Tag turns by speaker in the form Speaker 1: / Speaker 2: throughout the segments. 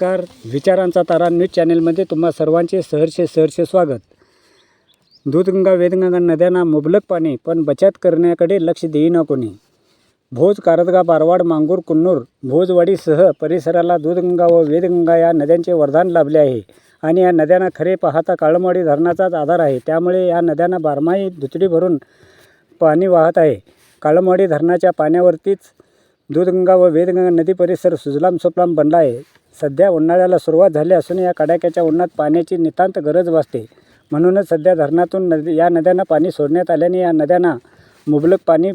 Speaker 1: नमस्कार. विचारांचा तारा न्यूज चॅनेलमध्ये तुम्हा सर्वांचे सहर्ष सहर्ष स्वागत. दूधगंगा वेदगंगा नद्यांना मुबलक पाणी पण बचत करण्याकडे लक्ष देईना कोणी? भोज कारदगा बारवाड मांगूर कुन्नूर भोजवाडीसह परिसराला दूधगंगा व वेदगंगा या नद्यांचे वरदान लाभले आहे. आणि या नद्यांना खरे पाहता काळमवाडी धरणाचाच आधार आहे. त्यामुळे या नद्यांना बारमाही दुचडी भरून पाणी वाहत आहे. काळमवाडी धरणाच्या पाण्यावरतीच दूधगंगा व वेदगंगा नदी परिसर सुजलाम सुफलाम बनला आहे. सध्या उन्हाळ्याला सुरुवात झाली असून या कडाक्याच्या उन्हात पाण्याची नितांत गरज भासते. म्हणूनच सध्या धरणातून नदी या नद्यांना पाणी सोडण्यात आल्याने या नद्यांना मुबलक पाणी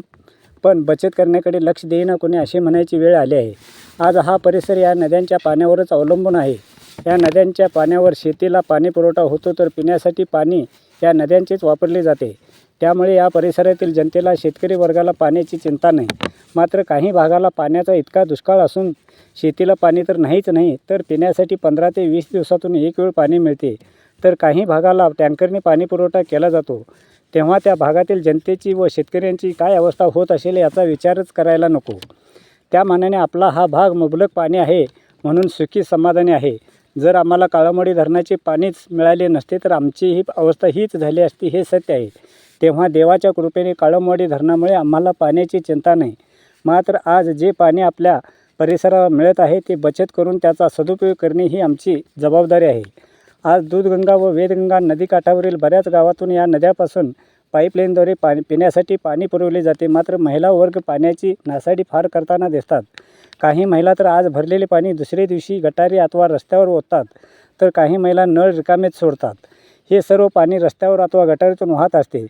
Speaker 1: पण बचत करण्याकडे लक्ष देईना कोणी अशी म्हणायची वेळ आली आहे. आज हा परिसर या नद्यांच्या पाण्यावरच अवलंबून आहे. या नद्यांच्या पाण्यावर शेतीला पाणी पुरवठा होतो तर पिण्यासाठी पाणी या नद्यांचेच वापरले जाते. त्यामुळे या परिसरातील जनतेला शेतकरी वर्गाला पाण्याची चिंता नाही. मात्र काही भागाला पाण्याचा इतका दुष्काळ असून शेतीला पाणी तर नाहीच नाही तर पिण्यासाठी पंधरा ते वीस दिवसातून एक वेळ पाणी मिळते. तर काही भागाला टँकरने पाणी पुरवठा केला जातो. तेव्हा त्या भागातील जनतेची व शेतकऱ्यांची काय अवस्था होत असेल याचा विचारच करायला नको. त्या मानाने आपला हा भाग मुबलक पाणी आहे म्हणून सुखी समाधानी आहे. जर आम्हाला काळामोडी धरणाचे पाणीच मिळाले नसते तर आमची ही अवस्था हीच झाली असती हे सत्य आहे. तेव्हा देवाच्या कृपेने काळमवाडी धरणामुळे आम्हाला पाण्याची चिंता नाही. मात्र आज जे पाणी आपल्या परिसराला मिळत आहे ते बचत करून त्याचा सदुपयोग करणे ही आमची जबाबदारी आहे. आज दूधगंगा व वेदगंगा नदीकाठावरील बऱ्याच गावातून या नद्यापासून पाईपलाईनद्वारे पाणी पिण्यासाठी पाणी पुरवले जाते. मात्र महिला वर्ग पाण्याची नासाडी फार करताना दिसतात. काही महिला तर आज भरलेले पाणी दुसरे दिवशी गटारी अथवा रस्त्यावर ओततात तर काही महिला नळ रिकामेच सोडतात. हे सर्व पाणी रस्त्यावर अथवा गटारीतून वाहत असते.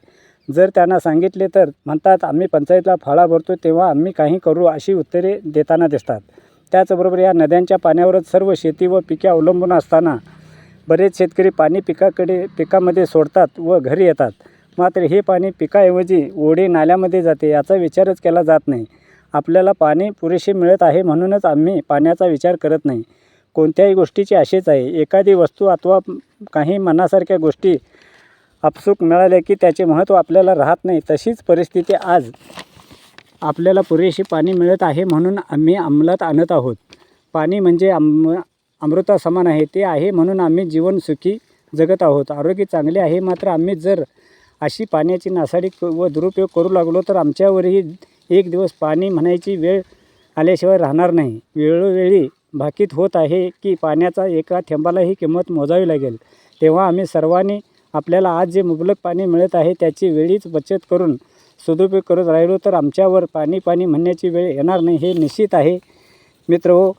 Speaker 1: जर त्यांना सांगितले तर म्हणतात आम्ही पंचायतला फाळा भरतो तेव्हा आम्ही काही करू अशी उत्तरे देताना दिसतात. त्याचबरोबर या नद्यांच्या पाण्यावरच सर्व शेती व पिके अवलंबून असताना बरेच शेतकरी पाणी पिकाकडे पिकामध्ये सोडतात व घरी येतात. मात्र हे पाणी पिकाऐवजी ओढे नाल्यामध्ये जाते याचा विचारच केला जात नाही. आपल्याला पाणी पुरेसे मिळत आहे म्हणूनच आम्ही पाण्याचा विचार करत नाही. कोणत्याही गोष्टीची अशीच आहे. एखादी वस्तू अथवा काही मनासारख्या गोष्टी आपसूक मिळाले की त्याचे महत्त्व आपल्याला राहत नाही तशीच परिस्थिती आज आपल्याला पुरेशी पाणी मिळत आहे म्हणून आम्ही अंमलात आणत आहोत. पाणी म्हणजे अम अमृता समान आहे ते आहे म्हणून आम्ही जीवन सुखी जगत आहोत. आरोग्य चांगले आहे मात्र आम्ही जर अशी पाण्याची नासाडी व दुरुपयोग करू लागलो तर आमच्यावरही एक दिवस पाणी म्हणायची वेळ आल्याशिवाय राहणार नाही. वेळोवेळी भाकीत होत आहे की पाण्याचा एका थेंबालाही किंमत मोजावी लागेल. तेव्हा आम्ही सर्वांनी आपल्याला आज जे मुबलक पाणी मिळत आहे त्याची वेळीच बचत करून सदुपयोग करत राहिलो तर आमच्यावर पाणी पाणी म्हणण्याची वेळ येणार नाही हे निश्चित आहे. मित्र हो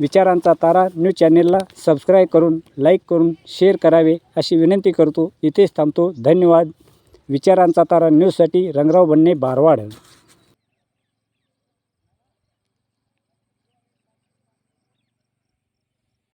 Speaker 1: विचारांचा तारा न्यूज चॅनेलला सबस्क्राईब करून लाईक करून शेअर करावे अशी विनंती करतो. इथेच थांबतो. धन्यवाद. विचारांचा तारा न्यूजसाठी रंगराव बन्ने बारवाड.